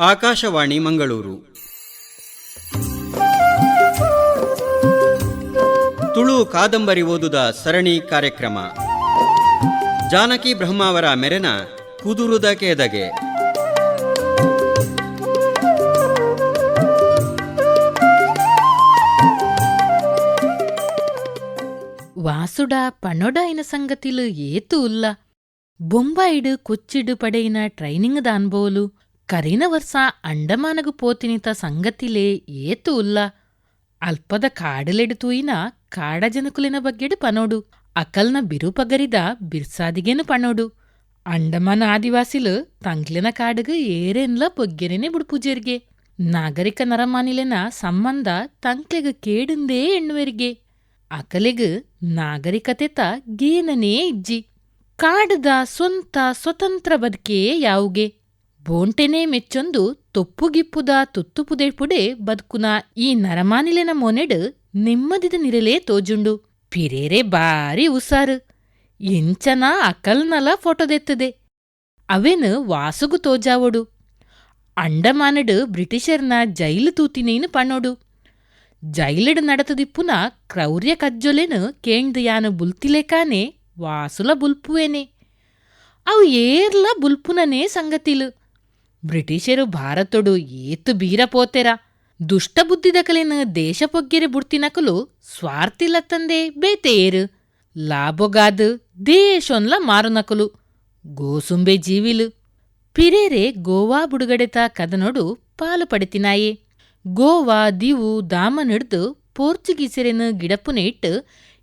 ಆಕಾಶವಾಣಿ ಮಂಗಳೂರು. ತುಳು ಕಾದಂಬರಿ ಓದುದ ಸರಣಿ ಕಾರ್ಯಕ್ರಮ. ಜಾನಕಿ ಬ್ರಹ್ಮಾವರ ಮೆರೆನ ಕುದುರುದ ಕೇದಗೆ. ವಾಸುಡ ಪನೊಡ ಐನ ಸಂಗತಿಲು ಏತು ಉಲ್ಲ ಬೊಂಬಾಯಿಡು ಕೊಚ್ಚಿಡು ಪಡೆಯಿನ ಟ್ರೈನಿಂಗ್ದ ಕರಿನ ವರ್ಷ ಅಂಡಮಾನಗು ಪೋತಿನಿತ ಸಂಗತಿಲೇ ಏತು ಉಲ್ಲ ಅಲ್ಪದ ಕಾಡಲೆಡು ತೂಯಿನ ಕಾಡ ಜನಕುಲಿನ ಬಗ್ಗೆಡು ಪನೋಡು. ಅಕಲ್ನ ಬಿರುಪಗರಿದ ಬಿರ್ಸಾದಿಗೇನು ಪನೋಡು. ಅಂಡಮಾನ ಆದಿವಾಸಿಲು ತಂಗ್ಲಿನ ಕಾಡುಗು ಏರೆನ್ಲ ಪೊಗ್ಗೆರೆನೆ ಬುಡ್ಪುಜೆರ್ಗೆ. ನಾಗರಿಕ ನರಮಾನಿಲೆನ ಸಂಬಂಧ ತಂಕ್ಲೆಗ ಕೇಡುಂದೇ ಎಣ್ಣುವೆರ್ಗೆ. ನಾಗರಿಕತೆ ನಾಗರಿಕತೆತ ಗೇನನೇ ಇಜ್ಜಿ. ಕಾಡದ ಸ್ವಂತ ಸ್ವತಂತ್ರ ಬದುಕೇ ಯಾವುಗೆ. ಬೋಂಟೆನೇ ಮೆಚ್ಚೊಂದು ತೊಪ್ಪುಗಿಪ್ಪುದ ತುತ್ತುಪುದೆಪುಡೆ ಬದುಕುನ ಈ ನರಮಾನಿಲೆನ ಮೊನೆಡ್ ನೆಮ್ಮದಿದ ನಿರಲೇ ತೋಜುಂಡು ಪಿರೇರೆ ಬಾರಿ ಉಸಾರು ಎಂಚನ ಅಕಲ್ನಲ ಫೋಟೋದೆತ್ತದೆ ಅವೆನ್ ವಾಸುಗು ತೋಜಾವೊಡು ಅಂಡಮಾನಡ್ ಬ್ರಿಟಿಷರ್ನ ಜೈಲು ತೂತಿನೇನು ಪಣ್ಣೋಡು ಜೈಲಡ್ ನಡತದಿಪ್ಪುನ ಕ್ರೌರ್ಯ ಕಜ್ಜೊಲೆನು ಕೇಂಡ್ದು ಯಾನು ಬುಲ್ತಿಲೆಕಾನೆ ವಾಸುಲ ಬುಲ್ಪುವೇನೆ ಅವು ಏರ್ಲ ಬುಲ್ಪುನನೇ ಸಂಗತಿಲು ಬ್ರಿಟಿಷರು ಭಾರತೊಡು ಏತು ಬೀರ ಪೋತೆರ? ದುಷ್ಟ ಬುದ್ಧಿದಕಲೆನು ದೇಶ ಪೊಗ್ಗೆರೆ ಬುಡ್ತಿನಕಲು ಸ್ವಾರ್ಥಿಲ ತಂದೆ ಬೇತೆಯೇರು ಲಾಭೊಗಾದು ದೇಶೊನ್ಲ ಮಾರುನಕಲು ಗೋಸುಂಬೆ ಜೀವಿಲು ಪಿರೇರೆ ಗೋವಾ ಬುಡುಗಡೆತ ಕದನೊಡು ಪಾಲು ಪಡೆತಿನಾಯೆ? ಗೋವಾ ದಿವು ದಾಮನಿಡ್ದು ಪೋರ್ಚುಗೀಸರೆನು ಗಿಡಪುನೆ ಇಟ್ಟು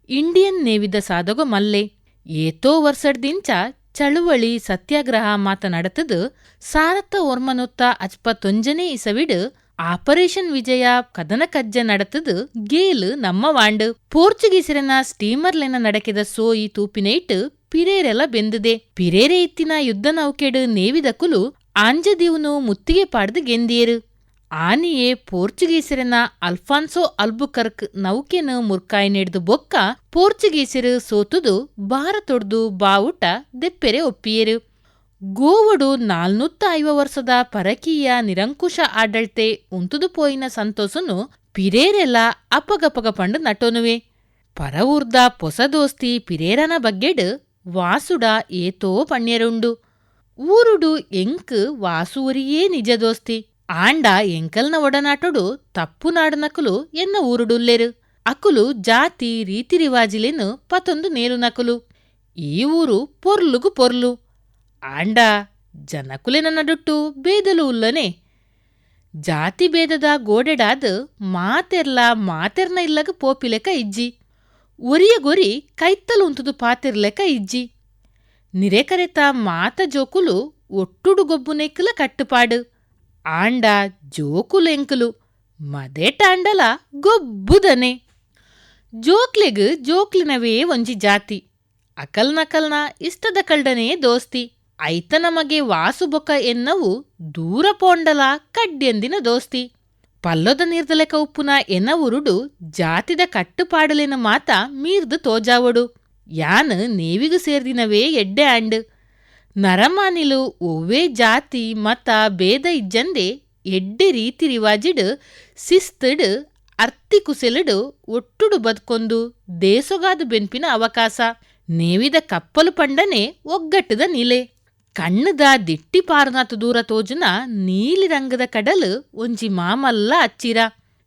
ಇಂಡಿಯನ್ ನೇವಿದ ಸಾದೊಗ ಮಲ್ಲೆ ಏತೋ ವರ್ಷಡ್ದಿಂಚ ಚಳುವಳಿ ಸತ್ಯಾಗ್ರಹ ಮಾತನಾಡತದು ಸಾರತ್ತ ಒರ್ಮನೊತ್ತ ಅಚ್ಪತ್ತೊಂಜನೇ ತೊಂಜನೆ ಇಸವಿಡು ಆಪರೇಷನ್ ವಿಜಯ ಕದನ ಕಜ್ಜ ನಡತದು ಗೇಲ್ ನಮ್ಮ ವಾಂಡು. ಪೋರ್ಚುಗೀಸರನ ಸ್ಟೀಮರ್ಲೆನ ನಡಕಿದ ಸೋಯಿ ತೂಪಿನ ಇಟ್ಟು ಪಿರೇರೆಲ ಬೆಂದಿದೆ. ಪಿರೇರೆ ಇತ್ತಿನ ಯುದ್ಧ ನೌಕೆಡು ನೇವಿದಕುಲು ಆಂಜದೀವ್ನು ಮುತ್ತಿಗೆ ಪಾಡ್ದು ಗೆಂದಿಯರು. ಆನಿಯೇ ಪೋರ್ಚುಗೀಸರನ ಅಲ್ಫಾನ್ಸೋ ಅಲ್ಬುಕರ್ಕ್ ನೌಕೆನ ಮುರ್ಕಾಯಿ ನೆಡ್ದು ಬೊಕ್ಕ ಪೋರ್ಚುಗೀಸರು ಸೋತುದು ಭಾರತೊಡ್ದು ಬಾವುಟ ದೆಪ್ಪೆರೆ ಒಪ್ಪಿಯರು. ಗೋವಡು ನಾಲ್ನೂತ್ತ ಐವ ವರ್ಷದ ಪರಕೀಯ ನಿರಂಕುಶ ಆಡಳಿತೆ ಉಂತುದು ಪೋಯಿನ ಸಂತೋಷನು ಪಿರೇರೆಲ್ಲ ಅಪಗಪಗ ಪಂಡು ನಟೋನುವೆ. ಪರವೂರ್ದ ಪೊಸ ದೋಸ್ತಿ ಪಿರೇರನ ಬಗ್ಗೆಡ್ ವಾಸುಡ ಏತೋ ಪಣ್ಯರುಂಡು. ಊರುಡು ಎಂಕ್ ವಾಸೂರಿಯೇ ನಿಜ ದೋಸ್ತಿ. ಒಡನಾಟೊಡು ತಪ್ಪು ನಾಡನಕುಲು ಎನ್ನ ಊರುಡುಲ್ಲೆರು. ಅಕುಲು ಜಾತಿ, ರೀತಿ ರಿವಾಜಿಲೆನು ಪತೊಂದು ನೇರು ನಕುಲು. ಈ ಊರು ಪೊರ್ಲುಗು ಪೊರ್ಲು. ಆಂಡ ಜನಕುಲೆನ ನಡುಟ್ಟು ಬೇದಲು ಉಲ್ಲನೆ. ಜಾತಿ ಭೇದದ ಗೋಡೆಡಾದ್ ಮಾತೆರ್ಲ ಮಾತೆರ್ನ ಇಲ್ಲಗ ಪೋಪಿಲೆಕ ಇಜ್ಜಿ. ಒರಿಯ ಗೊರಿ ಕೈತ್ತಲು ಉಂತುದು ಪಾತಿರ್ಲೆಕ ಇಜ್ಜಿ. ನಿರೆಕರೆತ ಮಾತ ಜೋಕುಲು ಒಟ್ಟುಡು ಗೊಬ್ಬುನೆಕ್ಕಲ ಕಟ್ಟುಪಾಡು. ಆಂಡ ಜೋಕುಲೆಂಕುಲು, ಮದೆಟಾಂಡಲ ಗೊಬ್ಬುದನೆ. ಜೋಕ್ಲೆಗ್ ಜೋಕ್ಲಿನವೇ ಒಂಜಿ ಜಾತಿ. ಅಕಲ್ ನಕಲ್ನ ಇಷ್ಟದ ಕಲ್ಡನೇ ದೋಸ್ತಿ. ಐತ ನಮಗೆ ವಾಸುಬೊಕ ಎನ್ನವು ದೂರ ಪೋಂಡಲ ಕಡ್ಡೆಂದಿನ ದೋಸ್ತಿ. ಪಲ್ಲೊದ ನೀರ್ದಲೆಕ ಉಪ್ಪುನ ಎನ್ನ ಉರುಡು ಜಾತಿದ ಕಟ್ಟುಪಾಡಲಿನ ಮಾತ ಮೀರ್ದು ತೋಜಾವಡು. ಯಾನ್ ನೇವಿಗು ಸೇರ್ದಿನವೇ ಎಡ್ಡೆ ಆಂಡ್. ನರಮಾನಿಲು, ಒವ್ವೇ ಜಾತಿ, ಮತ, ಭೇದ ಇಜ್ಜಂದೆ ಎಡ್ಡೆ ರೀತಿ ರಿವಾಜಿಡ್ ಸಿಸ್ತಡು ಅರ್ತಿ ಕುಸೆಲಡು, ಒಟ್ಟುಡು ಬದುಕೊಂದು ದೇಸೊಗಾದು ಬೆನ್ಪಿನ ಅವಕಾಶ ನೇವಿದ ಕಪ್ಪಲು ಪಂಡನೆ ಒಗ್ಗಟ್ಟದ ನಿಲೆ. ಕಣ್ಣದ ದಿಟ್ಟಿ ಪಾರನಾತು ದೂರ ತೋಜುನ ನೀಲಿ ರಂಗದ ಕಡಲು ಒಂಜಿ ಮಾಮಲ್ಲ ಅಚ್ಚಿರ.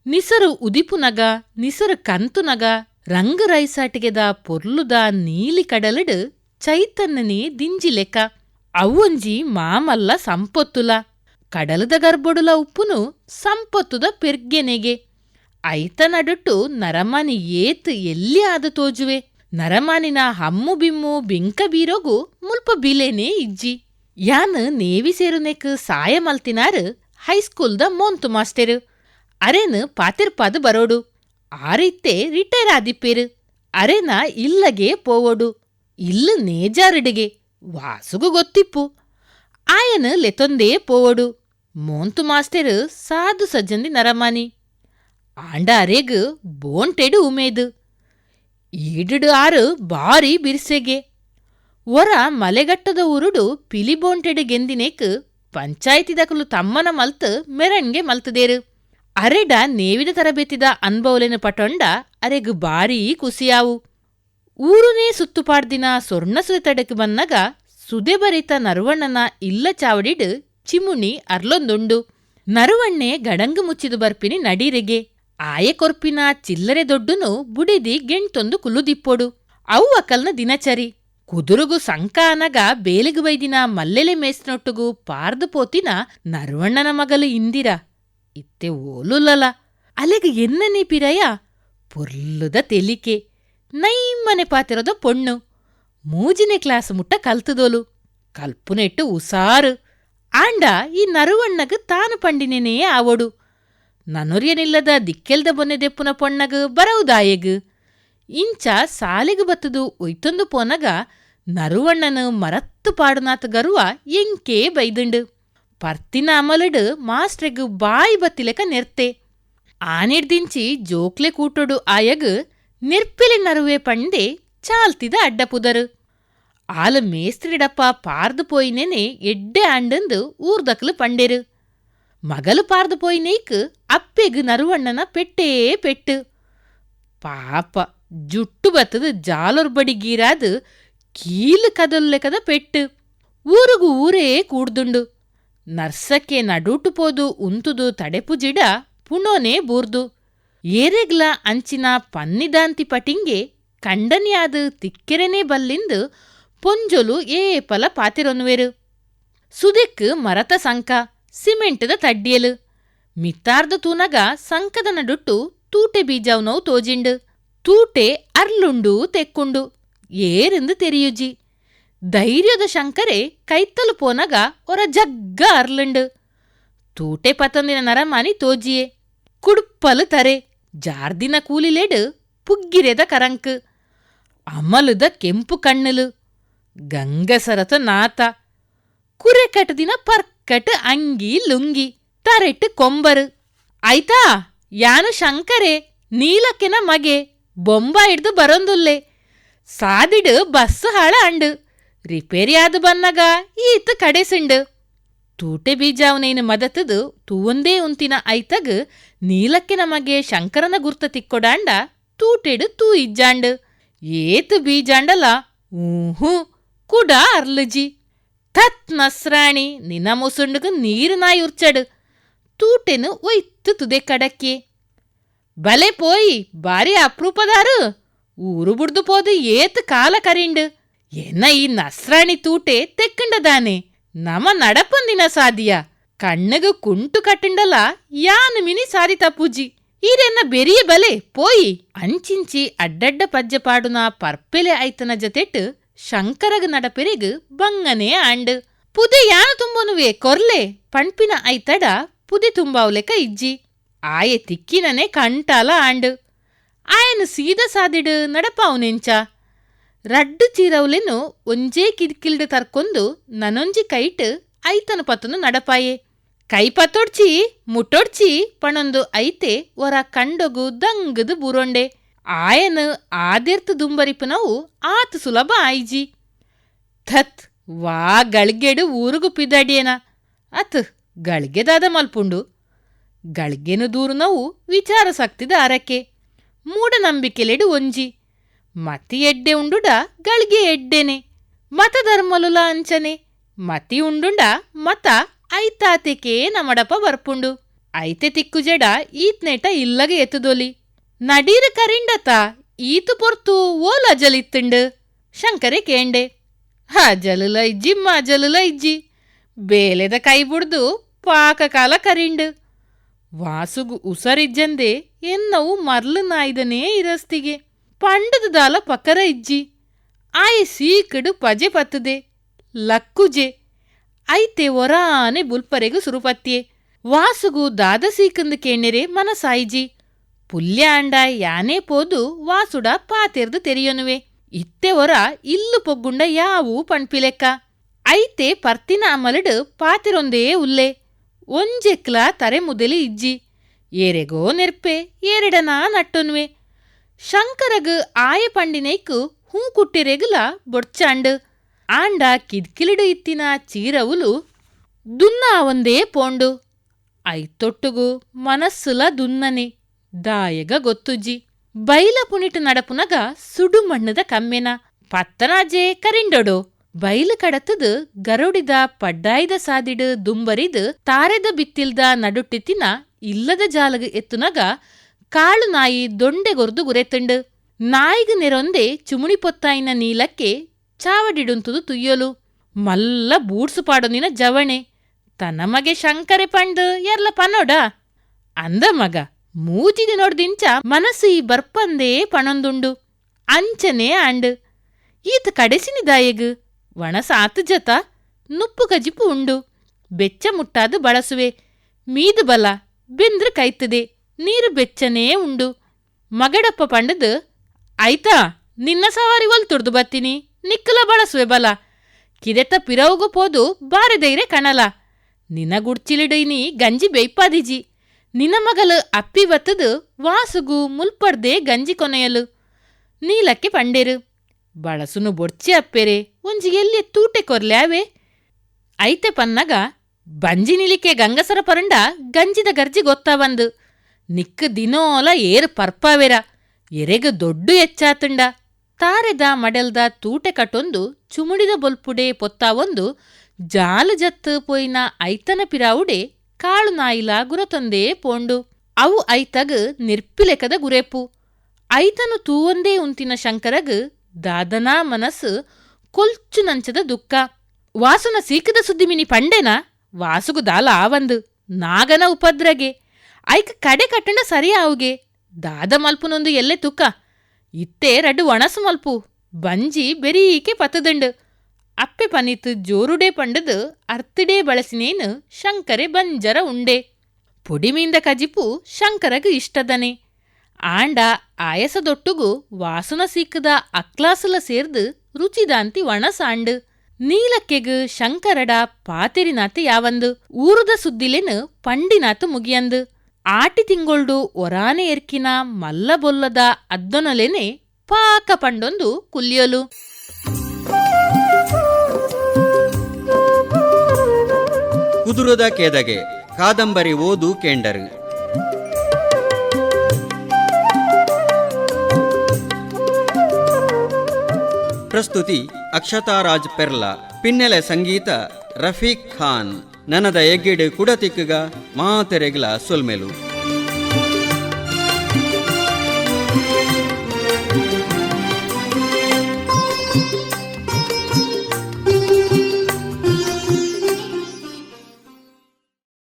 ನಿಸರು ಉದಿಪುನಗ ನಿಸರು ಕಂತುನಗ ರಂಗ ರೈಸಾಟಿಗೆದ ಪೊರ್ಲುದ ನೀಲಿ ಕಡಲಡ್ ಚೈತನ್ಯನೇ ದಿಂಜಿ ಲೆಕ್ಕ. ಅವೊಂಜಿ ಮಾಮಲ್ಲ ಸಂಪತ್ತುಲ. ಕಡಲದ ಗರ್ಬಡುಲ ಉಪ್ಪುನು ಸಂಪತ್ತುದ ಪೆರ್ಗೆನೆಗೆ ಐತ ನಡುಟ್ಟು ನರಮಾನಿ ಏತ್ ಎಲ್ಲಿ ಆದ ತೋಜುವೆ. ನರಮಾನಿನ ಹಮ್ಮು ಬಿಮ್ಮು ಬಿಂಕ ಬೀರೋಗು ಮುಲ್ಪ ಬಿಲೇನೇ ಇಜ್ಜಿ. ಯಾನ್ ನೇವಿ ಸೇರುನೆಕ್ ಸಾಯ ಮಲ್ತಿನಾರ್ ಹೈಸ್ಕೂಲ್ದ ಮೋಂತು ಮಾಸ್ಟರ್. ಅರೆನ್ ಪಾತಿರ್ಪಾದ್ ಬರೋಡು. ಆರಿತ್ತೆ ರಿಟೈರ್ ಆದಿಪ್ಪೇರು. ಅರೆನ ಇಲ್ಲಗೆ ಪೋವೋಡು. ಇಲ್ಲು ನೇಜಾರಿಡಿಗೆ, ವಾಸುಗು ಗೊತ್ತಿಪ್ಪು. ಆಯನ ಲೆತೊಂದೇ ಪೋವಡು, ಮೋಂತು ಮಾಸ್ಟರ್ ಸಾಧು ಸಜ್ಜಂದಿ ನರಮಾನಿ. ಆಂಡ ಅರೆಗ್ ಬೋಂಟೆಡು ಉಮೇದು. ಈಡುಡು ಆರು ಬಾರಿ ಬಿರ್ಸೆಗೆ. ಒರ ಮಲೆಗಟ್ಟದ ಉರುಡು ಪಿಲಿಬೋಂಟೆಡ್ ಗೆಂದಿನೇಕ್ ಪಂಚಾಯಿತಿದಕಲು ತಮ್ಮನ ಮಲ್ತ್ ಮೆರಣ್ಗೆ ಮಲ್ತದೇರು. ಅರೆಡ ನೇವಿದ ತರಬೇತಿದ ಅನ್ಬೌಲೆನ ಪಟೊಂಡ ಅರೆಗ್ ಬಾರೀ ಕುಸಿಯಾವು. ಊರುನೇ ಸುತ್ತುಪಾಡ್ದಿನ ಸೊರ್ಣ ಸುತಡಕ್ಕೆ ಬಂದಾಗ ಸುದೆ ಬರಿತ ನರುವಣ್ಣನ ಇಲ್ಲ ಚಾವಡಿಡ್ ಚಿಮುಣಿ ಅರ್ಲೊಂದುಂಡು. ನರವಣ್ಣೆ ಗಡಂಗು ಮುಚ್ಚಿದು ಬರ್ಪಿನಿ ನಡೀರೆಗೆ. ಆಯೆ ಕೊರ್ಪಿನ ಚಿಲ್ಲರೆ ದೊಡ್ಡುನು ಬುಡಿದಿ ಗೆಣ್ತೊಂದು ಕುಲುದಿಪ್ಪೊಡು. ಅವು ಅಕಲ್ನ ದಿನಚರಿ. ಕುದುರುಗು ಸಂಕ ಅನಗ ಬೇಲಿಗು ಬೈದಿನ ಮಲ್ಲೆಲೆ ಮೇಸ್ನೊಟ್ಟುಗು ಪಾರ್ದು ಪೋತಿನ ನರುವಣ್ಣನ ಮಗಲು ಇಂದಿರ. ಇತ್ತೆ ಓಲುಲ್ಲಲ ಅಲೆಗ್ ಎನ್ನನೆ ಪಿರಯ ಪುರ್ಲುದ ತೆಲಿಕೆ. ನೈಮ್ಮನೆ ಪಾತಿರೋದು ಪೊಣ್ಣು. ಮೂಜಿನೇ ಕ್ಲಾಸ್ ಮುಟ್ಟ ಕಲ್ತದೋಲು. ಕಲ್ಪುನೆಟ್ಟು ಉಸಾರು ಆಂಡ ಈ ನರುವಣ್ಣಗ್ ತಾನು ಪಂಡಿನೇನೇ ಆವಡು. ನನೊರಿಯನಿಲ್ಲದ ದಿಕ್ಕೆಲ್ದ ಬೊನ್ನೆ ದೆಪ್ಪುನ ಪೊಣ್ಣಗ್ ಬರವುದಾಯೆಗ್. ಇಂಚ ಸಾಲಿಗೆ ಬತ್ತದು ಒಯ್ತೊಂದು ಪೋನಗ ನರುವಣ್ಣನ ಮರತ್ತು ಪಾಡುನಾತ್ ಗರುವ ಎಂಕೇ ಬೈದುಂಡು. ಪರ್ತಿನ ಅಮಲಡು ಮಾಸ್ಟ್ರೆಗ್ ಬಾಯಿ ಬತ್ತಿಲೆಕ ನೆರ್ತೆ. ಆನಿಡ್ದಿಂಚಿ ಜೋಕ್ಲೆ ಕೂಟೊಡು ಆಯಗ್ ಚಾಲ್ತಿದ ಅಡ್ಡ ಪುದರು ಆಲ ಮೇಸ್ತ್ರಿಡಪ್ಪ ಪಾರ್ದು ಪೋಯಿನೇನೆ ಎಡ್ಡೆ ಆಂಡಂದು ಊರ್ದಕ್ಲು ಪಂಡೆರು. ಮಗಲು ಪಾರ್ದು ಪೋಯಿನೇಕ್ ಅಪ್ಪೆಗ್ ನರುವಣ್ಣನ ಪೆಟ್ಟೇ ಪೆಟ್ಟು. ಪಾಪ ಜುಟ್ಟು ಬತ್ತದ ಜಾಲೊರ್ಬಡಿ ಗೀರಾದ್ ಕೀಲು ಕದಲ್ಲೆಕದ ಪೆಟ್ಟು. ಊರುಗು ಊರೇ ಕೂಡ್ದುಂಡು. ನರ್ಸಕ್ಕೆ ನಡೂಟುಪೋದು ಉಂತುದು ತಡೆಪುಜಿಡ ಪುಣೋನೇ ಬೂರ್ದು. ಏರೆಗ್ಲ ಅಂಚಿನ ಪನ್ನಿದಾಂತಿ ಪಟಿಂಗೆ ಕಂಡನಿಯಾದ ತಿಕ್ಕೆರೆನೆ ಬಲ್ಲಿಂದು ಪೊಂಜೊಲು ಏಪಲ ಪಾತಿರೊನ್ವೇರು ಸುದೆಕ್ ಮರತ ಸಂಕ, ಸಿಮೆಂಟ್ದ ತಡ್ಡಿಯಲು. ಮಿತ್ತಾರ್ದ ತೂನಗ ಸಂಕದ ನಡುಟ್ಟು ತೂಟೆ ಬೀಜವನೋ ತೋಜಿಂಡು. ತೂಟೆ ಅರ್ಲುಂಡು ತೆಕ್ಕುಂಡು ಏರೆಂದು ತೆರಿಯುಜಿ. ಧೈರ್ಯದ ಶಂಕರೆ ಕೈತ್ತಲು ಪೋನಗ ಒರ ಜಗ್ಗ ಅರ್ಲುಂಡು. ತೂಟೆ ಪತಂದಿನ ನರಮಾನಿ ತೋಜಿಯೇ, ಕುಡುಪ್ಪಲು ತರೆ. ಜಾರ್ದಿನ ಕೂಲಿಲೆಡ್ ಪುಗ್ಗಿರೆದ ಕರಂಕ್, ಅಮಲುದ ಕೆಂಪು ಕಣ್ಣಲು ಗಂಗಸರತ ನಾತ ಕುರೆ ಕಟದಿನ ಪರ್ಕಟ್ ಅಂಗಿ ಲುಂಗಿ, ತರೆಟ್ ಕೊಂಬರು. ಆಯ್ತಾ? ಯಾನು ಶಂಕರೆ, ನೀಲಕ್ಕೆನ ಮಗೆ, ಬೊಂಬ ಹಿಡ್ದು ಬರೊಂದುಲ್ಲೆ. ಸಾದಿಡು ಬಸ್ ಹಾಳ ಅಂಡು, ರಿಪೇರಿ ಆದು ಬನ್ನಗ ಈತ ಕಡೆಸಿಂಡು. ತೂಟೆ ಬೀಜಾವನೇನು ಮದತದು, ತೂವೊಂದೇ ಉಂತಿನ ಐತಗ್ ನೀಲಕ್ಕೆ ನಮಗೆ ಶಂಕರನ ಗುರ್ತ ತಿಕ್ಕೊಡಾಂಡ ತೂಟೆಡು ತೂ ಇಜ್ಜಾಂಡು. ಏತು ಬೀಜಾಂಡಲ? ಊಹೂ, ಕುಡ ಅರ್ಲಜಿ. ತತ್ ನಸ್ರಾಣಿ, ನಿನ್ನ ಮುಸುಂಡುಗು ನೀರು ನಾಯಿ ಉರ್ಚಡು. ತೂಟೆನು ಒಯ್ತು ತುದೆ ಕಡಕ್ಕೆ. ಬಲೆ ಪೋಯಿ ಬಾರಿ ಅಪ್ರೂಪದಾರು. ಊರು ಬುಡ್ದು ಪೋದು ಏತ್ ಕಾಲ ಕರಿಂಡು. ಎನ್ನ ಈ ನಸ್ರಾಣಿ ತೂಟೆ ತೆಕ್ಕಂಡದಾನೆ. ನಮ ನಡಪಂದಿನ ಸಾದಿಯ. ಕಣ್ಣಗು ಕುಂಟು ಕಟ್ಟಿಂಡಲ ಯಾನ್ ಮಿನಿ ಸಾರಿ ಪೂಜಿ ಈರೆನ್ನ ಬೆರಿಯ ಬಲೆ, ಪೋಯಿ, ಅಂಚಿಂಚಿ, ಅಡ್ಡಡ್ಡ ಪಜ್ಜೆ ಪಾಡುನ ಪರ್ಪೆಲೆ ಐತನ ಜತೆಟ್ ಶಂಕರಗ ನಡಪೆರಿಗ್ ಬಂಗನೆ ಆಂಡ್. ಪುದೆ ಯಾನು ತುಂಬನುವೆ, ಕೊರ್ಲೆ, ಪಣ್ಪಿನ ಐತಡ ಪುದೆ ತುಂಬಾವ್ಲೆಕ ಇಜ್ಜಿ ಆಯೆ ತಿಕ್ಕಿನನೆ ಕಂಟಾಲ ಆಂಡ್. ಆಯನು ಸೀದ ಸಾದಿಡು ನಡಪಾವ್ನೆಂಚ ರಡ್ಡು ಚೀರವ್ಲೆನು ಒಂಜೇ ಕಿರ್ಕಿಲ್ಡ್ ತರ್ಕೊಂದು ನನೊಂಜಿ ಕೈಟ್ ಐತನ ಪತನು ನಡಪಾಯೆ. ಕೈ ಪತ್ತೊಡ್ಚಿ ಮುಟ್ಟೊಡ್ಚಿ, ಪಣೊಂದು ಐತೆ ಒರ ಕಂಡೊಗು ದಂಗದು ಬುರೊಂಡೆ. ಆಯನು ಆದಿರ್ತ್ ದುಂಬರಿಪುನವು ಆತು ಸುಲಭ ಆಯ್ಜಿ. ಥತ್, ವಾ ಗಳಿಗೆಡು ಊರುಗು ಪಿದಡಿಯೇನ. ಅತ್, ಗಳಿಗೆದಾದ ಮಲ್ಪುಂಡು. ಗಳಿಗೆನು ದೂರುನವು ವಿಚಾರ ಸಕ್ತಿದ ಅರಕೆ. ಮೂಢನಂಬಿಕೆಲೆಡು ಒಂಜಿ. ಮತಿ ಎಡ್ಡೆ ಉಂಡುಡ ಗಳಿಗೆ ಎಡ್ಡೆನೆ. ಮತಧರ್ಮಲುಲ ಅಂಚನೆ. ಮತಿ ಉಂಡುಂಡ ಮತ ಐತಾತೆಕೆ ನಮಡಪ ಬರ್ಪುಂಡು. ಐತೆ ತಿಕ್ಕು ಜಡ ಈತ್ನೇಟ ಇಲ್ಲಗೆ ಎತ್ತುದೊಲಿ ನಡೀರ ಕರಿಂಡತ ಈತು ಪೊರ್ತು ಓಲ ಜಲಿತ್ತುಂಡು. ಶಂಕರೆ ಕೇಂಡೆ. ಹಾ ಜಲುಲ ಇಜ್ಜಿ ಮಾ ಇಜ್ಜಿ. ಬೇಲೆದ ಕೈ ಬುಡ್ದು ಪಾಕಕಾಲ ಕರಿಂಡು. ವಾಸುಗು ಉಸರಿಜ್ಜಂದೆ ಎನ್ನವು ಮರ್ಲು ನಾಯ್ದನೇ ಇರಸ್ತಿಗೆ. ಪಂಡದ ದಾಲ ಪಕ್ಕರ ಇಜ್ಜಿ. ಆಯ ಸೀಕಡು ಪಜೆ ಪತ್ತದೆ. ಲಕ್ಕುಜೆ. ಐತೆ ಒರಾನೆ ಬುಲ್ಪರೆಗು ಸುರುಪತ್ಯೆ. ವಾಸುಗು ದಾದ ಸೀಕಂದು ಕೇಣೆರೆ ಮನಸಾಯಿಜಿ. ಪುಲ್ಯ ಅಂಡ ಯಾನೇ ಪೋದು ವಾಸುಡ ಪಾತೆರ್ದು ತೆರಿಯೊನುವೆ. ಇತ್ತೆ ಒರ ಇಲ್ಲು ಪೊಗ್ಗುಂಡ ಯಾವೂ ಪಣ್ಪಿಲೆಕ್ಕ. ಐತೆ ಪರ್ತಿನ ಅಮಲಡು ಪಾತಿರೊಂದೇ ಉಲ್ಲೆ. ಒಂಜೆಕ್ಲ ತರೆ ಮುದಲಿ ಇಜ್ಜಿ. ಏರೆಗೋ ನೆರ್ಪೆ ಏರೆಡನಾ ನಟ್ಟೊನ್ವೆ. ಶಂಕರಗ್ ಆಯ ಪಂಡಿನೈಕು ಹೂ ಬೊಡ್ಚಾಂಡು ಬೊಡ್ಚಾಂಡ್ ಆಂಡ ಕಿದ್ಕಿಲಿಡು ಇತ್ತಿನ ಚೀರವುಲು ದುನ್ನ ಒಂದೇ ಪೋಂಡು. ಐತೊಟ್ಟುಗು ಮನಸ್ಸುಲ ದುನ್ನನೆ, ದಾಯಗ ಗೊತ್ತುಜ್ಜಿ ಬೈಲ బయల ನಡಪುನಗ ಸುಡು ಮಣ್ಣದ ಕಮ್ಮೆನ ಪತ್ತನಾಜೆ ಕರಿಂಡೊಡು. ಬೈಲು ಕಡತದು ಗರುಡಿದ ಪಡ್ಡಾಯ್ದ ಸಾದಿಡು ದುಂಬರಿದು ತಾರೆದ ಬಿತ್ತಿಲ್ದ ನಡುಟ್ಟಿತ್ತಿನ ಇಲ್ಲದ ಜಾಲಗ ಎತ್ತುನಗ ಕಾಳು ನಾಯಿ ದೊಂಡೆಗೊರ್ದು ಗುರೆತಂಡು ನಾಯಿಗ ನೆರೊಂದೆ ಚುಮುಣಿ ಪೊತ್ತಾಯಿನ ನೀಲಕ್ಕೆ ಚಾವಡಿಡುಂತುದು ತುಯ್ಯಲು. ಮಲ್ಲ ಬೂಡ್ಸು ಪಾಡೊಂದಿನ ಜವಣೆ. ತನ ಮಗೆ ಶಂಕರೆ ಪಂಡು ಎರ್ಲ ಪನೋಡ. ಅಂದ ಮಗ ಮೂಜಿದಿ ನೋಡ್ದಿಂಚ ಮನಸ್ಸು ಈ ಬರ್ಪಂದೇ ಪಣೊಂದುಂಡು. ಅಂಚನೆ ಅಂಡ್ ಈತ ಕಡೆಸಿನಿ ದಾಯೆಗು, ಒಣ ಸಾತು ಜತ, ನುಪ್ಪು ಕಜಿಪು ಉಂಡು. ಬೆಚ್ಚ ಮುಟ್ಟಾದು ಬಳಸುವೆ. ಮೀದು ಬಲ, ಬೆಂದ್ರ ಕೈತದೆ, ನೀರು ಬೆಚ್ಚನೇ ಉಂಡು. ಮಗಡಪ್ಪ ಪಂಡದು, ಆಯ್ತಾ, ನಿನ್ನ ಸವಾರಿ ಒಲ್ ತುಡ್ದು ಬತ್ತೀನಿ. ನಿಕ್ಕಲ ಬಳಸುವೆ ಬಲ. ಕಿದೆತ ಪಿರವುಗು ಪೋದು ಬಾರದೈರೆ ಕಣಲ. ನಿನ ಗುಡ್ಚಿಲಿಡೈನಿ ಗಂಜಿ ಬೇಯ್ಪಾದಿಜಿ. ನಿನ ಮಗಲು ಅಪ್ಪಿ ಬತ್ತದು ವಾಸುಗು ಮುಲ್ಪಡ್ದೆ ಗಂಜಿ ಕೊನೆಯಲು. ನೀಲಕ್ಕೆ ಪಂಡೇರು. ಬಳಸುನು ಬೊಡ್ಚಿ ಅಪ್ಪೆರೆ, ಒಂಜಿ ಎಲ್ಲಿ ತೂಟೆ ಕೊರ್ಲ್ಯಾವೆ. ಐತೆ ಪನ್ನಗ, ಬಂಜಿ ನಿಲಿಕೆ ಗಂಗಸರ ಪರಂಡ ಗಂಜಿದ ಗರ್ಜಿ ಗೊತ್ತಾವಂದು ನಿಕ್ಕ ದಿನೋಲ ಏರು ಪರ್ಪಾವೆರ. ಎರೆಗ ದೊಡ್ಡು ಎಚ್ಚಾತುಂಡ. ತಾರೆದ ಮಡೆಲ್ದ ತೂಟೆ ಕಟ್ಟೊಂದು ಚುಮುಡಿದ ಬೊಲ್ಪುಡೆ ಪೊತ್ತಾವೊಂದು ಜಾಲ ಜತ್ತು ಪೋಯಿನ ಐತನ ಪಿರಾವುಡೆ ಕಾಳು ನಾಯಿಲ ಗುರತೊಂದೇ ಪೋಂಡು. ಅವು ಐತಗ್ ನಿರ್ಪಿಲೆಕದ ಗುರೆಪು. ಐತನು ತೂವೊಂದೇ ಉಂತಿನ ಶಂಕರಗ್ ದಾದನಾ ಮನಸ್ಸು ಕೊಲ್ಚು ನಂಚದ ದುಃಖ. ವಾಸುನ ಸೀಕದ ಸುದ್ದಿಮಿನಿ ಪಂಡೆನ ವಾಸುಗು ದಾಲ ಆವಂದು ನಾಗನ ಉಪದ್ರಗೆ. ಐಕ ಕಡೆ ಕಟ್ಟಂಡ ಸರಿ ಆವುಗೆ ದಾದ ಮಲ್ಪುನೊಂದು ಎಲ್ಲೆ ತುಕ್ಕ. ಇತ್ತೇ ರಡ್ಡು ಒಣಸು ಮಲ್ಪು, ಬಂಜಿ ಬೆರೀಕೆ ಪತ್ತದಂಡು ಅಪ್ಪೆ ಪನಿತ್ ಜೋರುಡೆ ಪಂಡದು, ಅರ್ತಿಡೇ ಬಳಸಿನೇನು ಶಂಕರೆ ಬಂಜರ ಉಂಡೆ. ಪುಡಿಮೀಂದ ಕಜಿಪು ಶಂಕರಗ ಇಷ್ಟದನೆ. ಆಂಡ ಆಯಸದೊಟ್ಟುಗು ವಾಸನ ಸಿಕ್ಕದ ಅಕ್ಲಾಸಲ ಸೇರ್ದು ರುಚಿದಾಂತಿ ಒಣಸಾಂಡು. ನೀಲಕ್ಕೆಗ ಶಂಕರಡ ಪಾತೆರಿನಾತು ಯಾವಂದು, ಊರುದ ಸುದ್ದಿಲೆನು ಪಂಡಿನಾತು ಮುಗಿಯಂದು. ಆಟಿ ತಿಂಗೊಳ್ಡು ಒರಾನೆ ಎರ್ಕಿನ మల్లబొల్లద అద్దొనలేనే ಪಾಕ ಪಂಡೊಂದು ಕುಲ್ಯಲು. ಕುದುರದ ಕೆದಗೆ ಕಾದಂಬರಿ ಓದು ಕೇಂಡರು. ಪ್ರಸ್ತುತಿ ಅಕ್ಷತಾರಾಜ್ ಪೆರ್ಲಾ, ಪಿನ್ನೆಲೆ ಸಂಗೀತ ರಫೀಕ್ ಖಾನ್. ನನದ ಎಗ್ಗಿಡು ಕುಡತಿಕ್ಕಗ ಮಾತೆರೆಗ್ಲ ಸೊಲ್ಮೆಲು.